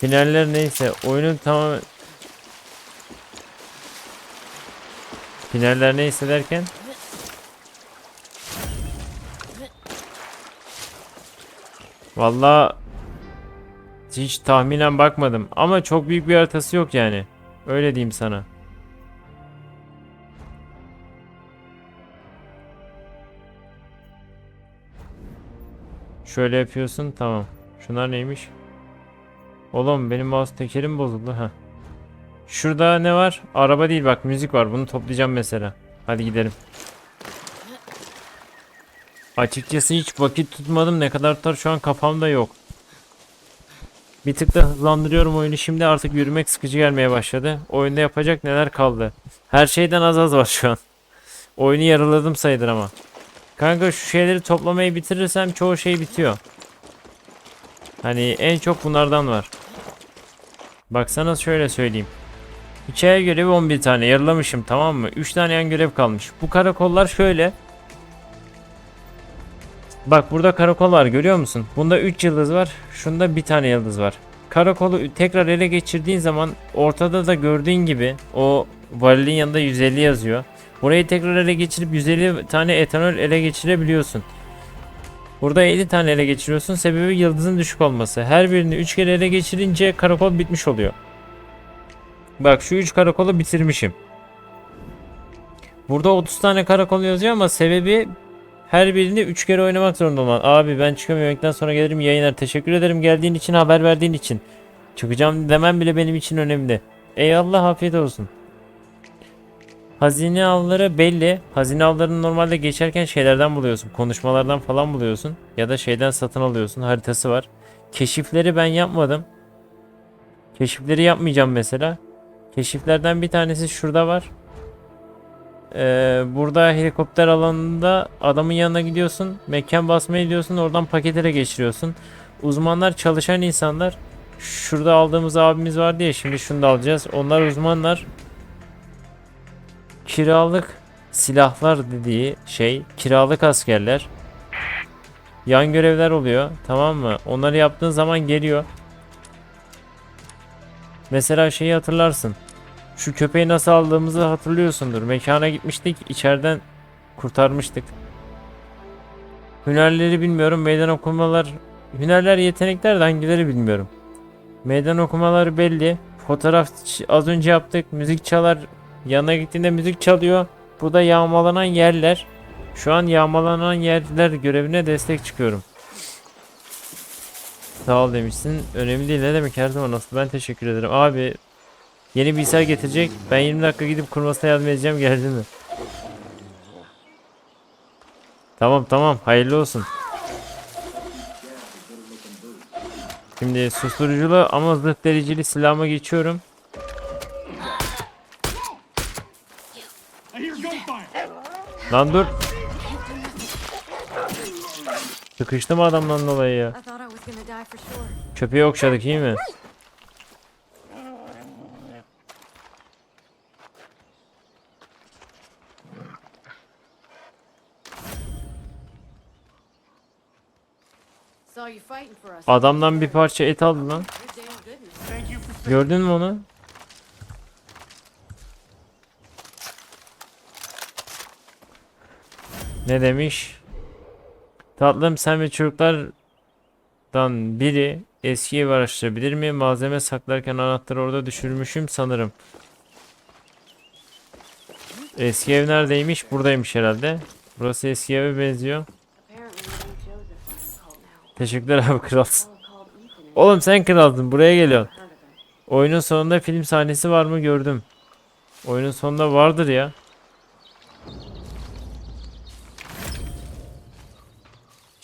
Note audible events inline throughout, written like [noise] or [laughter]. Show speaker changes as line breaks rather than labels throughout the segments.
Finaller neyse oyunun tamamen Finaller neyse derken Vallahi hiç tahminen bakmadım ama çok büyük bir haritası yok yani. Öyle diyeyim sana. Şöyle yapıyorsun tamam. Şunlar neymiş? Oğlum benim mouse tekerim bozuldu ha. Şurada ne var? Araba değil bak müzik var. Bunu toplayacağım mesela. Hadi gidelim. Açıkçası hiç vakit tutmadım. Ne kadar tutar şu an kafamda yok. Bir tık da hızlandırıyorum oyunu. Şimdi artık yürümek sıkıcı gelmeye başladı. Oyunda yapacak neler kaldı. Her şeyden az az var şu an. Oyunu yarıladım sayılır ama. Kanka şu şeyleri toplamayı bitirirsem çoğu şey bitiyor. Hani en çok bunlardan var. Baksana şöyle söyleyeyim. Hikaye görevi 11 tane yarılamışım tamam mı? 3 tane yan görev kalmış. Bu karakollar şöyle. Bak burada karakol var görüyor musun? Bunda 3 yıldız var. Şunda bir tane yıldız var. Karakolu tekrar ele geçirdiğin zaman ortada da gördüğün gibi o varilin yanında 150 yazıyor. Burayı tekrar ele geçirip 150 tane etanol ele geçirebiliyorsun. Burada 50 tane ele geçiriyorsun. Sebebi yıldızın düşük olması. Her birini 3 kere ele geçirince karakol bitmiş oluyor. Bak şu 3 karakolu bitirmişim. Burada 30 tane karakol yazıyor ama sebebi her birini 3 kere oynamak zorunda olan. Abi ben çıkamıyorum sonra gelirim yayınlar. Teşekkür ederim geldiğin için haber verdiğin için. Çıkacağım demem bile benim için önemli. Eyvallah afiyet olsun. Hazine avları belli. Hazine avlarını normalde geçerken şeylerden buluyorsun. Konuşmalardan falan buluyorsun. Ya da şeyden satın alıyorsun. Haritası var. Keşifleri ben yapmadım. Keşifleri yapmayacağım mesela. Keşiflerden bir tanesi şurada var. Ee, burada helikopter alanında adamın yanına gidiyorsun. Mekan basmaya gidiyorsun. Oradan paketlere geçiriyorsun. Uzmanlar çalışan insanlar. Şurada aldığımız abimiz vardı ya şimdi şunu da alacağız. Onlar uzmanlar. Kiralık silahlar dediği şey kiralık askerler. Yan görevler oluyor tamam mı? Onları yaptığın zaman geliyor. Mesela şeyi hatırlarsın. Şu köpeği nasıl aldığımızı hatırlıyorsundur. Mekana gitmiştik, içeriden kurtarmıştık. Hünerleri bilmiyorum, meydan okumalar... Hünerler, yetenekler de hangileri bilmiyorum. Meydan okumaları belli. Fotoğraf az önce yaptık. Müzik çalar. Yanına gittiğinde müzik çalıyor. Bu da yağmalanan yerler. Şu an yağmalanan yerler görevine destek çıkıyorum. Sağ ol demişsin. Önemli değil ne demek her zaman nasıl. Ben teşekkür ederim. Abi Yeni bilgisayar getirecek. Ben 20 dakika gidip kurmasına yardım edeceğim. Geldi mi? Tamam tamam. Hayırlı olsun. Şimdi susturuculu ama zırh dereceli silahıma geçiyorum. Lan dur. Sıkıştım adamdan dolayı ya. Köpeği okşadık iyi mi? Adamdan bir parça et aldı lan. Gördün mü onu? Ne demiş? Tatlım sen ve çocuklardan biri eski ev araştırabilir mi? Malzeme saklarken anahtarı orada düşürmüşüm sanırım. Eski ev neredeymiş? Buradaymış herhalde. Burası eski eve benziyor. Teşekkürler abi kralsın. Oğlum sen kraldın buraya geliyorsun. Oyunun sonunda film sahnesi var mı gördüm. Oyunun sonunda vardır ya.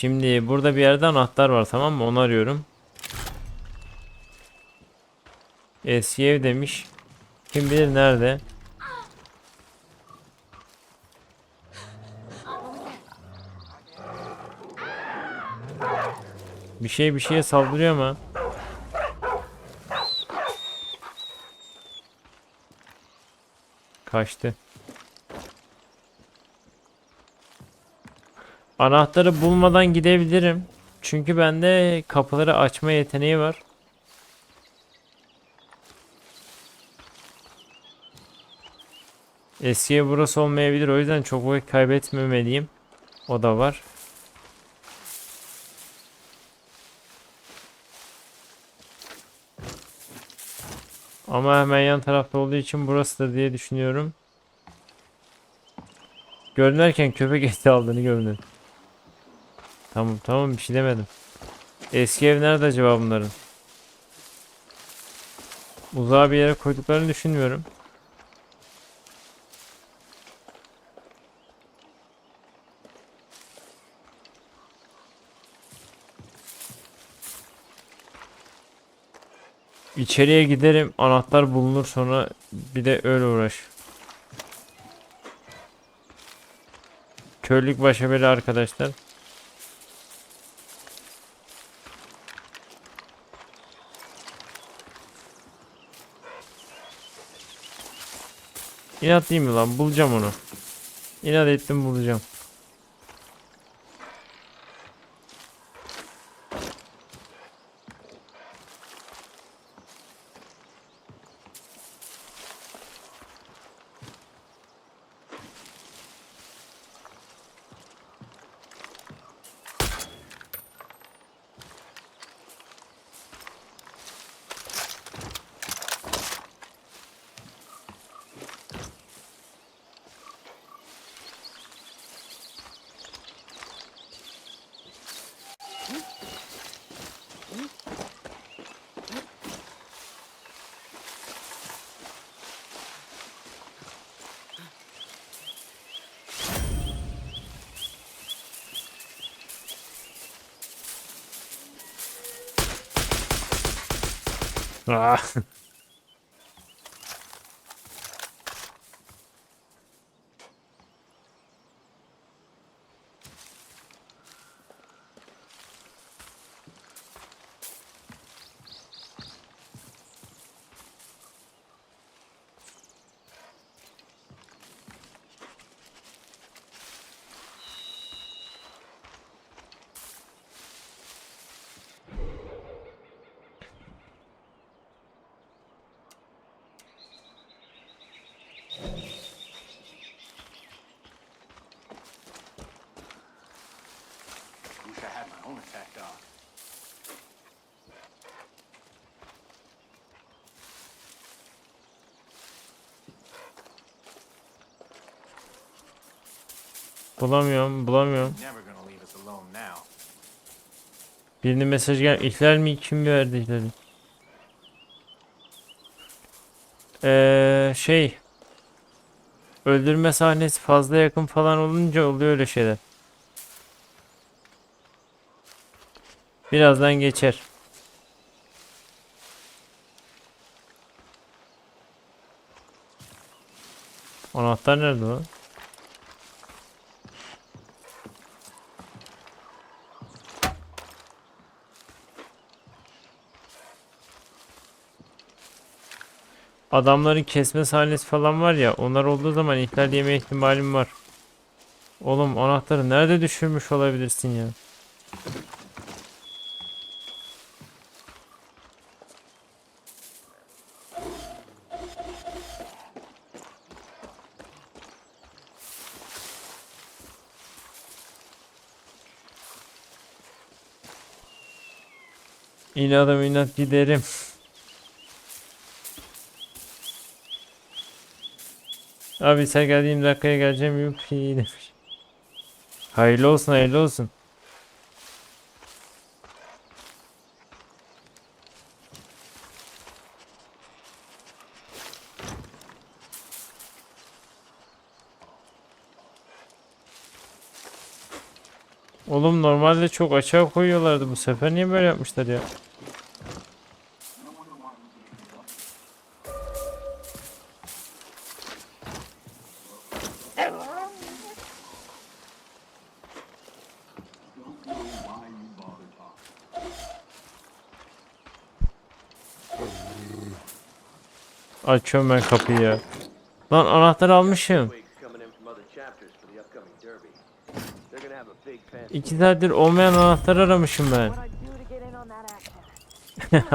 Şimdi burada bir yerde anahtar var tamam mı? Onu arıyorum. Eski ev demiş. Kim bilir nerede? Bir şey bir şeye saldırıyor ama. Kaçtı. Anahtarı bulmadan gidebilirim. Çünkü bende kapıları açma yeteneği var. Eskiye burası olmayabilir. O yüzden çok vakit kaybetmemeliyim. O da var. Ama hemen yan tarafta olduğu için burası da diye düşünüyorum. Görünerken köpek eti aldığını görünür. Tamam tamam bir şey demedim. Eski ev nerede acaba bunların? Uzağa bir yere koyduklarını düşünmüyorum. İçeriye giderim anahtar bulunur sonra bir de öyle uğraş. Körlük başa bela arkadaşlar. İnat değil mi lan? Bulacağım onu. İnat ettim bulacağım.
啊。
Bulamıyorum, bulamıyorum. Birinin mesaj gel. İhlal mi? Kim verdi ihlali? Eee şey. Öldürme sahnesi fazla yakın falan olunca oluyor öyle şeyler. Birazdan geçer. Anahtar nerede lan? Adamların kesme sahnesi falan var ya onlar olduğu zaman ihlal yeme ihtimalim var. Oğlum anahtarı nerede düşürmüş olabilirsin ya? İnadım inat giderim. Abi sen geldiğim dakikaya geleceğim yok iyi [laughs] demiş. Hayırlı olsun hayırlı olsun. Oğlum normalde çok açığa koyuyorlardı bu sefer niye böyle yapmışlar ya? Açıyorum ben kapıyı ya. Lan anahtarı almışım. İki saattir olmayan anahtar aramışım ben. [laughs]